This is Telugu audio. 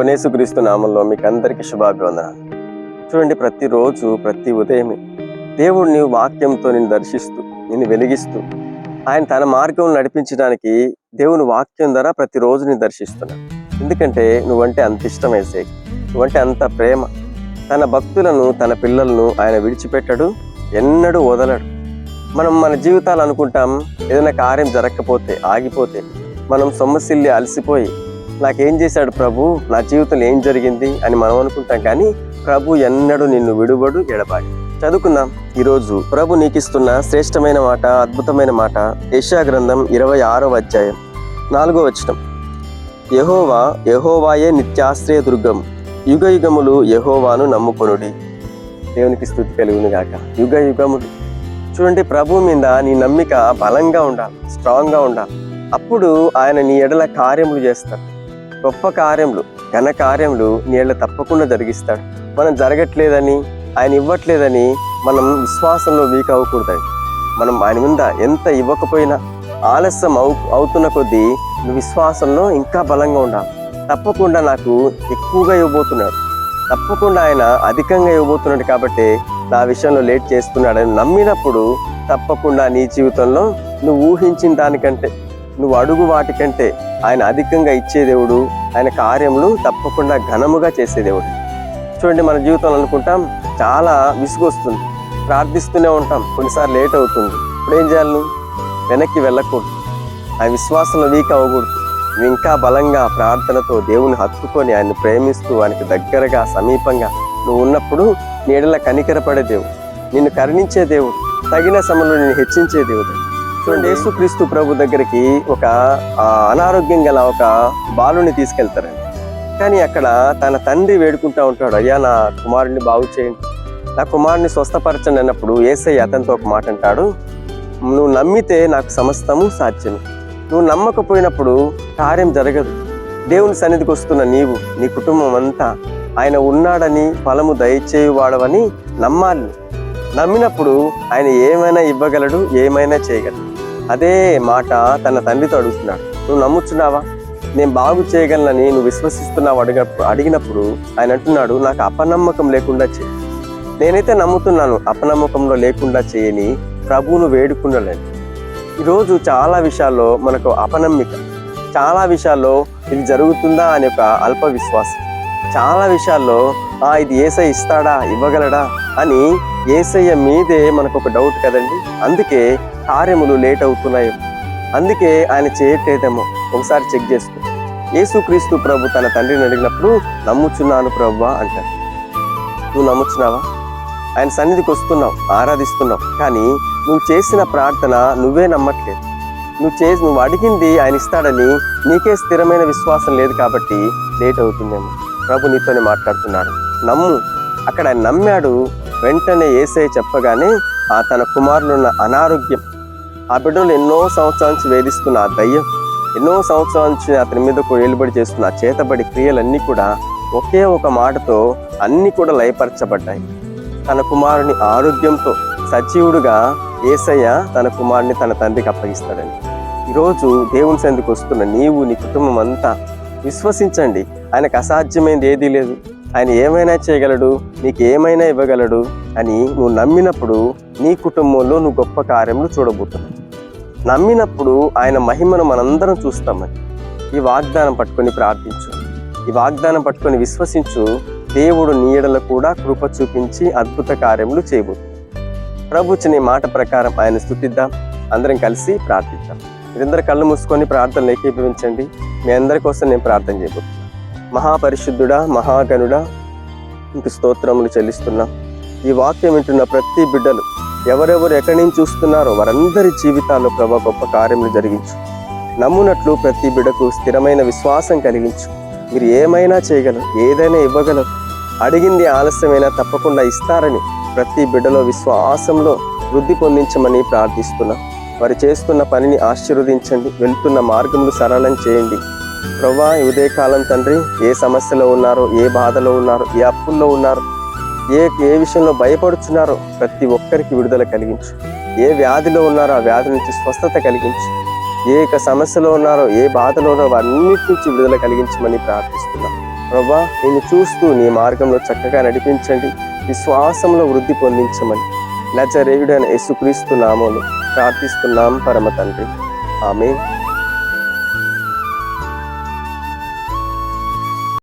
ప్రభునేసుక్రీస్తు నామంలో మీకు అందరికీ శుభాభివందనాలు. చూడండి ప్రతిరోజు ప్రతి ఉదయమే దేవుడు నీ వాక్యంతో నిన్ను దర్శిస్తూ నిన్ను వెలిగిస్తూ ఆయన తన మార్గం నడిపించడానికి దేవుని వాక్యం ద్వారా ప్రతిరోజు నేను దర్శిస్తున్నాను ఎందుకంటే నువ్వంటే అంత ఇష్టం వేసే నువ్వంటే అంత ప్రేమ. తన భక్తులను తన పిల్లలను ఆయన విడిచిపెట్టడు ఎన్నడూ వదలడు. మనం మన జీవితాలు అనుకుంటాం ఏదైనా కార్యం జరగకపోతే ఆగిపోతే మనం సొమ్మసిల్లి అలసిపోయి నాకేం చేశాడు ప్రభు? నా జీవితంలో ఏం జరిగింది అని మనం అనుకుంటాం కానీ ప్రభు ఎన్నడూ నిన్ను విడుబడు ఎడబాడి. చదువుకుందాం. ఈరోజు ప్రభు నీకిస్తున్న శ్రేష్టమైన మాట అద్భుతమైన మాట యశా గ్రంథం ఇరవై ఆరో అధ్యాయం నాలుగో వచనం. యహోవా యహోవాయే నిత్యాశ్రయ దుర్గం. యుగ యుగములు యహోవాను నమ్ముకొనుడి. దేవునికి స్థుతి కలుగును గాక. యుగ యుగములు. చూడండి ప్రభు మీద నీ నమ్మిక బలంగా ఉండాలి స్ట్రాంగ్గా ఉండాలి. అప్పుడు ఆయన నీ ఎడల కార్యములు చేస్తారు గొప్ప కార్యములు ఘన కార్యములు నీళ్ళ తప్పకుండా జరిగిస్తాడు. మనం జరగట్లేదని ఆయన ఇవ్వట్లేదని మనం విశ్వాసంలో వీక్ అవ్వకూడదండి. మనం ఆయన ముంద ఎంత ఇవ్వకపోయినా ఆలస్యం అవు అవుతున్న కొద్దీ నువ్వు విశ్వాసంలో ఇంకా బలంగా ఉండాలి. తప్పకుండా నాకు ఎక్కువగా ఇవ్వబోతున్నాడు. తప్పకుండా ఆయన అధికంగా ఇవ్వబోతున్నాడు కాబట్టి నా విషయంలో లేట్ చేస్తున్నాడని నమ్మినప్పుడు తప్పకుండా నీ జీవితంలో నువ్వు ఊహించిన దానికంటే నువ్వు అడుగు వాటికంటే ఆయన అధికంగా ఇచ్చే దేవుడు ఆయన కార్యములు తప్పకుండా ఘనముగా చేసే దేవుడు. చూడండి మన జీవితంలో అనుకుంటాం చాలా విసుగు వస్తుంది. ప్రార్థిస్తూనే ఉంటాం కొన్నిసార్లు లేట్ అవుతుంది. ఇప్పుడు ఏం చేయాలి నువ్వు? వెనక్కి వెళ్ళకూడదు. ఆ విశ్వాసంలో వీక్ అవ్వకూడదు. నువ్వు ఇంకా బలంగా ప్రార్థనతో దేవుని హత్తుకొని ఆయన్ని ప్రేమిస్తూ ఆయనకి దగ్గరగా సమీపంగా నువ్వు ఉన్నప్పుడు నీడల కనికరపడే దేవుడు నిన్ను కరుణించే దేవుడు తగిన సమయంలో నిన్ను హెచ్చించే దేవుడు. చూడండి యేసుక్రీస్తు ప్రభు దగ్గరికి ఒక అనారోగ్యం గల ఒక బాలుని తీసుకెళ్తారండి. కానీ అక్కడ తన తండ్రి వేడుకుంటా ఉంటాడు అయ్యా నా కుమారుడిని బాగు చేయండి నా కుమారుని స్వస్థపరచండి అన్నప్పుడు ఏసయ్య అతనితో ఒక మాట అంటాడు నువ్వు నమ్మితే నాకు సమస్తము సాధ్యం నువ్వు నమ్మకపోయినప్పుడు కార్యం జరగదు. దేవుని సన్నిధికి వస్తున్న నీవు నీ కుటుంబం అంతా ఆయన ఉన్నాడని ఫలము దయచేయువాడవని నమ్మాలి. నమ్మినప్పుడు ఆయన ఏమైనా ఇవ్వగలడు ఏమైనా చేయగలడు. అదే మాట తన తండ్రితో అడుగుతున్నాడు. నువ్వు నమ్ముచున్నావా? నేను బాగు చేయగలనని నువ్వు విశ్వసిస్తున్నావు అడిగ అడిగినప్పుడు ఆయన అంటున్నాడు నాకు అపనమ్మకం లేకుండా చేయి. నేనైతే నమ్ముతున్నాను అపనమ్మకంలో లేకుండా చేయని ప్రభువును వేడుకుండలేను. ఈరోజు చాలా విషయాల్లో మనకు అపనమ్మిక చాలా విషయాల్లో ఇది జరుగుతుందా అనే ఒక అల్ప విశ్వాసం. చాలా విషయాల్లో ఆ ఇది ఏసై ఇస్తాడా ఇవ్వగలడా? అని ఏసయ్య మీదే మనకు ఒక డౌట్ కదండి. అందుకే కార్యములు లేట్ అవుతున్నాయి అందుకే ఆయన చేయట్లేదేమో. ఒకసారి చెక్ చేసుకో. యేసుక్రీస్తు ప్రభు తన తండ్రిని అడిగినప్పుడు నమ్ముచున్నాను ప్రభు అంటాడు. నువ్వు నమ్ముచున్నావా? ఆయన సన్నిధికి వస్తున్నావు ఆరాధిస్తున్నావు. కానీ నువ్వు చేసిన ప్రార్థన నువ్వే నమ్మట్లేదు. నువ్వు చేసి నువ్వు అడిగింది ఆయన ఇస్తాడని నీకే స్థిరమైన విశ్వాసం లేదు కాబట్టి లేట్ అవుతుందేమో ప్రభు నీతోనే మాట్లాడుతున్నాడు. నమ్ము. అక్కడ ఆయన నమ్మాడు. వెంటనే ఏసై చెప్పగానే ఆ తన కుమారులున్న అనారోగ్యం ఆ బిడ్డలు ఎన్నో సంవత్సరాల నుంచి వేధిస్తున్న ఆ దయ్యం ఎన్నో సంవత్సరాల నుంచి అతని మీద కూడా ఏలుబడి చేస్తున్న ఆ చేతబడి క్రియలన్నీ కూడా ఒకే ఒక మాటతో అన్నీ కూడా లయపరచబడ్డాయి. తన కుమారుని ఆరోగ్యంతో సజీవుడుగా ఏసయ్య తన కుమారుని తన తండ్రికి అప్పగిస్తాడండి. ఈరోజు దేవుని సందుకు వస్తున్న నీవు నీ కుటుంబం అంతా విశ్వసించండి. ఆయనకు అసాధ్యమైనది ఏదీ లేదు. ఆయన ఏమైనా చేయగలడు? నీకు ఏమైనా ఇవ్వగలడు? అని నువ్వు నమ్మినప్పుడు నీ కుటుంబంలో నువ్వు గొప్ప కార్యములు చూడబోతున్నావు. నమ్మినప్పుడు ఆయన మహిమను మనందరం చూస్తామని ఈ వాగ్దానం పట్టుకొని ప్రార్థించు. ఈ వాగ్దానం పట్టుకొని విశ్వసించు. దేవుడు నీడలో కూడా కృప చూపించి అద్భుత కార్యములు చేయబోతుంది ప్రభుత్వ మాట ప్రకారం ఆయన స్థుతిద్దాం. అందరం కలిసి ప్రార్థిద్దాం. మీరందరూ కళ్ళు మూసుకొని ప్రార్థనలు ఏకీభవించండి. మీ అందరి కోసం నేను ప్రార్థన చేయబోతున్నాను మహాపరిశుద్ధుడా మహాగనుడా ఇంక స్తోత్రములు చెల్లిస్తున్నాం. ఈ వాక్యం వింటున్న ప్రతి బిడ్డలు ఎవరెవరు ఎక్కడి నుంచి చూస్తున్నారో వారందరి జీవితాల్లో ప్రభా గొప్ప కార్యములు జరిగించు. నమ్మునట్లు ప్రతి బిడ్డకు స్థిరమైన విశ్వాసం కలిగించు. మీరు ఏమైనా చేయగలరు ఏదైనా ఇవ్వగలరు అడిగింది ఆలస్యమైనా తప్పకుండా ఇస్తారని ప్రతి బిడ్డలో విశ్వాసంలో వృద్ధి పొందించమని ప్రార్థిస్తున్నాం. వారు చేస్తున్న పనిని ఆశీర్వదించండి వెళ్తున్న మార్గములు సరళం చేయండి. ప్రభా ఉదయకాలం తండ్రి ఏ సమస్యలో ఉన్నారో ఏ బాధలో ఉన్నారో ఏ అప్పుల్లో ఉన్నారో ఏ ఏ విషయంలో భయపడుచున్నారో ప్రతి ఒక్కరికి విడుదల కలిగించు. ఏ వ్యాధిలో ఉన్నారో ఆ వ్యాధి నుంచి స్వస్థత కలిగించు. ఏ సమస్యలో ఉన్నారో ఏ బాధలో ఉన్నారో అన్నిటి నుంచి విడుదల కలిగించమని ప్రార్థిస్తున్నాం. ప్రభా నేను చూస్తూ నీ మార్గంలో చక్కగా నడిపించండి. విశ్వాసంలో వృద్ధి పొందించమని నజరేయుడైన యేసుక్రీస్తు నామములు ప్రార్థిస్తున్నాం పరమ తండ్రి. ఆమె